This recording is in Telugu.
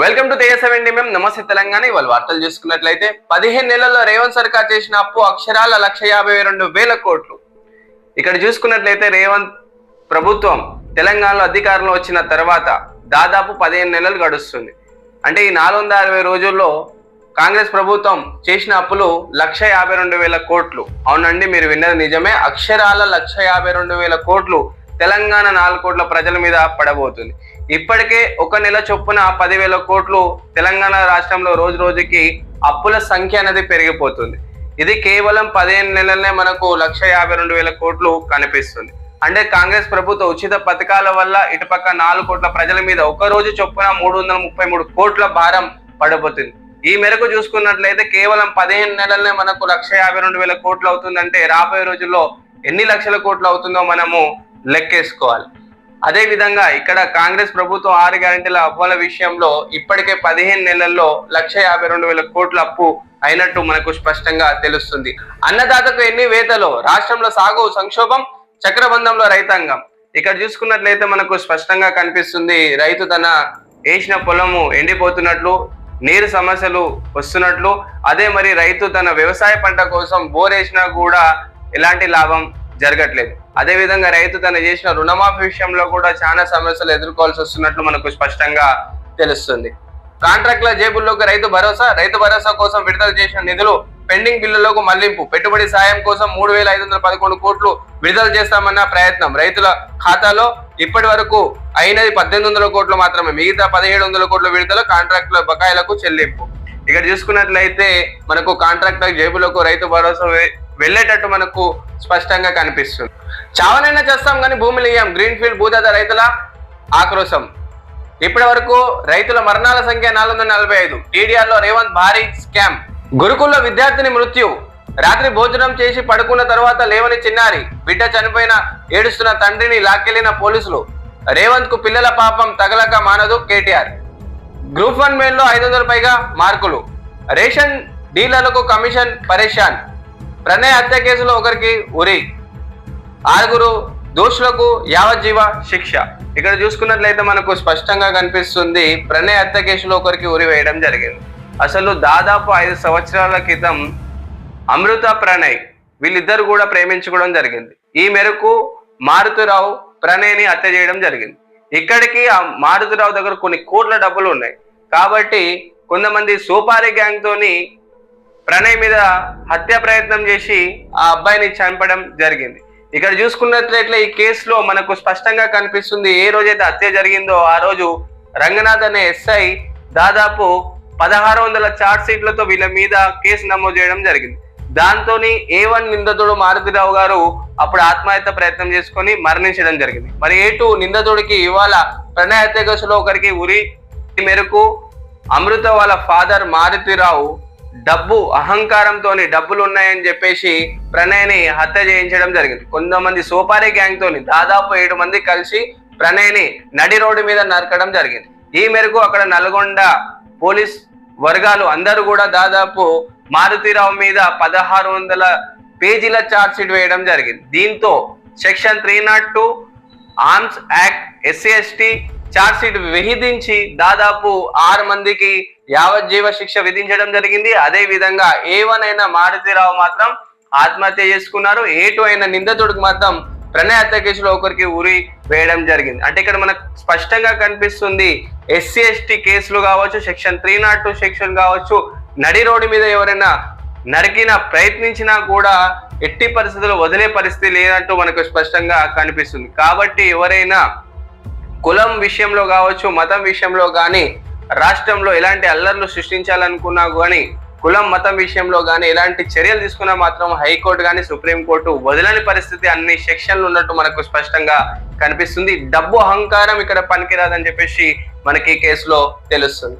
వెల్కమ్ టు తేజసవండి మేము నమస్తే తెలంగాణ ఇవాళ వార్తలు చూసుకున్నట్లయితే పదిహేను నెలల్లో రేవంత్ సర్కార్ చేసిన అప్పు అక్షరాల లక్ష యాభై రెండు వేల కోట్లు. ఇక్కడ చూసుకున్నట్లయితే రేవంత్ ప్రభుత్వం తెలంగాణలో అధికారంలో వచ్చిన తర్వాత దాదాపు పదిహేను నెలలు గడుస్తుంది. అంటే ఈ నాలుగు వందల అరవై రోజుల్లో కాంగ్రెస్ ప్రభుత్వం చేసిన అప్పులు లక్ష యాభై రెండు వేల కోట్లు. అవునండి మీరు విన్నది నిజమే. అక్షరాల లక్ష యాభై రెండు వేల కోట్లు తెలంగాణ నాలుగు కోట్ల ప్రజల మీద పడబోతుంది. ఇప్పటికే ఒక నెల చొప్పున పదివేల కోట్లు తెలంగాణ రాష్ట్రంలో రోజు రోజుకి అప్పుల సంఖ్య అనేది పెరిగిపోతుంది. ఇది కేవలం పదిహేను నెలలనే మనకు లక్ష యాభై రెండు వేల కోట్లు కనిపిస్తుంది. అంటే కాంగ్రెస్ ప్రభుత్వ ఉచిత పథకాల వల్ల ఇటుపక్క నాలుగు కోట్ల ప్రజల మీద ఒక రోజు చొప్పున మూడు వందల ముప్పై మూడు కోట్ల భారం పడబోతుంది. ఈ మేరకు చూసుకున్నట్లయితే కేవలం పదిహేను నెలలనే మనకు లక్ష యాభై రెండు వేల కోట్లు అవుతుందంటే రాబోయే రోజుల్లో ఎన్ని లక్షల కోట్లు అవుతుందో మనము లెక్కేసుకోవాలి. అదేవిధంగా ఇక్కడ కాంగ్రెస్ ప్రభుత్వం ఆరు గ్యారంటీల అవ్వాల విషయంలో ఇప్పటికే పదిహేను నెలల్లో లక్ష యాభై రెండు వేల కోట్ల అప్పు అయినట్టు మనకు స్పష్టంగా తెలుస్తుంది. అన్నదాతకు ఎన్ని వేతలో? రాష్ట్రంలో సాగు సంక్షోభం చక్రబంధంలో రైతాంగం. ఇక్కడ చూసుకున్నట్లయితే మనకు స్పష్టంగా కనిపిస్తుంది రైతు తన వేసిన పొలము ఎండిపోతున్నట్లు నీరు సమస్యలు వస్తున్నట్లు అదే మరి రైతు తన వ్యవసాయ పంట కోసం బోర్ వేసినా కూడా ఎలాంటి లాభం జరగట్లేదు. అదే విధంగా రైతు తను చేసిన రుణమాఫీ విషయంలో కూడా చాలా సమస్యలు ఎదుర్కోవాల్సి వస్తున్నట్లు మనకు స్పష్టంగా తెలుస్తుంది. కాంట్రాక్ట్ల జేబుల్లోకి రైతు భరోసా రైతు భరోసా కోసం విడుదల చేసిన నిధులు పెండింగ్ బిల్లులకు మళ్ళింపు. పెట్టుబడి సాయం కోసం మూడు వేల ఐదు వందల పదకొండు కోట్లు విడుదల చేస్తామన్న ప్రయత్నం. రైతుల ఖాతాలో ఇప్పటి వరకు అయినది పద్దెనిమిది వందల కోట్లు మాత్రమే. మిగతా పదిహేడు వందల కోట్ల విడుదల కాంట్రాక్టుల బకాయిలకు చెల్లింపు. ఇక్కడ చూసుకున్నట్లయితే మనకు కాంట్రాక్టర్ జేబులకు రైతు భరోసా వెళ్ళేటట్టు మనకు స్పష్టంగా కనిపిస్తుంది. చావనైనా చేస్తాం కానీ భూములు ఇయ్యాం గ్రీన్ ఫీల్డ్ భూదాత రైతుల ఆక్రోశం. ఇప్పటి వరకు రైతుల మరణాల సంఖ్య నాలుగు వందల నలభై ఐదు. టీడీఆర్లో రేవంత్ భారీ స్కామ్. గురుకుల విద్యార్థిని మృత్యు. రాత్రి భోజనం చేసి పడుకున్న తర్వాత లేవని చిన్నారి. బిడ్డ చనిపోయిన ఏడుస్తున్న తండ్రిని లాక్కెళ్ళిన పోలీసులు. రేవంత్కు పిల్లల పాపం తగలక మానదు కేటీఆర్. గ్రూప్ వన్ మెయిన్లో ఐదు వందల పైగా మార్కులు. రేషన్ డీలర్లకు కమిషన్ పరేషాన్. ప్రణయ్ హత్య కేసులో ఒకరికి ఉరి. ఆరుగురు దోషులకు యావజ్జీవ శిక్ష. ఇక్కడ చూసుకున్నట్లయితే మనకు స్పష్టంగా కనిపిస్తుంది ప్రణయ్ హత్య కేసులో ఒకరికి ఉరి వేయడం జరిగింది. అసలు దాదాపు ఐదు సంవత్సరాల క్రితం అమృత ప్రణయ్ వీళ్ళిద్దరు కూడా ప్రేమించుకోవడం జరిగింది. ఈ మేరకు మారుతిరావు ప్రణయ్ని హత్య చేయడం జరిగింది. ఇక్కడికి ఆ మారుతిరావు దగ్గర కొన్ని కోట్ల డబ్బులు ఉన్నాయి. కాబట్టి కొంతమంది సోపారి గ్యాంగ్ తోని ప్రణయ్ మీద హత్య ప్రయత్నం చేసి ఆ అబ్బాయిని చంపడం జరిగింది. ఇక్కడ చూసుకున్నట్లయితే ఈ కేసులో మనకు స్పష్టంగా కనిపిస్తుంది ఏ రోజైతే హత్య జరిగిందో ఆ రోజు రంగనాథ్ అనే ఎస్ఐ దాదాపు పదహారు వందల చార్జ్ షీట్లతో వీళ్ళ మీద కేసు నమోదు చేయడం జరిగింది. దాంతో ఏ వన్ నిందితుడు మారుతిరావు గారు అప్పుడు ఆత్మహత్య ప్రయత్నం చేసుకొని మరణించడం జరిగింది. మరి ఏ టూ నిందితుడికి ఇవాళ ప్రణయ హత్య కేసులో ఒకరికి ఉరి మేరకు అమృత వాళ్ళ ఫాదర్ మారుతిరావు డబ్బు అహంకారంతో డబ్బులు ఉన్నాయని చెప్పేసి ప్రణయ్ని హత్య చేయించడం జరిగింది. కొంతమంది సోపారీ గ్యాంగ్తోని దాదాపు ఏడు మంది కలిసి ప్రణయ్ని నడి రోడ్డు మీద నరకడం జరిగింది. ఈ మేరకు అక్కడ నల్గొండ పోలీస్ వర్గాలు అందరూ కూడా దాదాపు మారుతిరావు మీద పదహారు వందల పేజీల ఛార్జ్ షీట్ వేయడం జరిగింది. దీంతో section three not two arms act SC ST sheet విధించి దాదాపు ఆరు మందికి యావజ్జీవ శిక్ష విధించడం జరిగింది. అదే విధంగా ఏ వన్ మారుతిరావు మాత్రం ఆత్మహత్య చేసుకున్నారు. ఏటు అయిన నిందితుడికి మాత్రం ప్రణయ హత్య కేసులో ఒకరికి ఉరి వేయడం జరిగింది. అంటే ఇక్కడ మనకు స్పష్టంగా కనిపిస్తుంది ఎస్సీ ఎస్టీ కేసులు కావచ్చు section three not two section కావచ్చు నడి రోడ్డు మీద ఎవరైనా నరికినా ప్రయత్నించినా కూడా ఎట్టి పరిస్థితుల్లో వదిలే పరిస్థితి లేనట్టు మనకు స్పష్టంగా కనిపిస్తుంది. కాబట్టి ఎవరైనా కులం విషయంలో కావచ్చు మతం విషయంలో కానీ రాష్ట్రంలో ఎలాంటి అల్లర్లు సృష్టించాలనుకున్నా కానీ కులం మతం విషయంలో కానీ ఎలాంటి చర్యలు తీసుకున్నా మాత్రం హైకోర్టు కానీ సుప్రీంకోర్టు వదలని పరిస్థితి అన్ని సెక్షన్లు ఉన్నట్టు మనకు స్పష్టంగా కనిపిస్తుంది. డబ్బు అహంకారం ఇక్కడ పనికిరాదని చెప్పేసి మనకి ఈ కేసులో తెలుస్తుంది.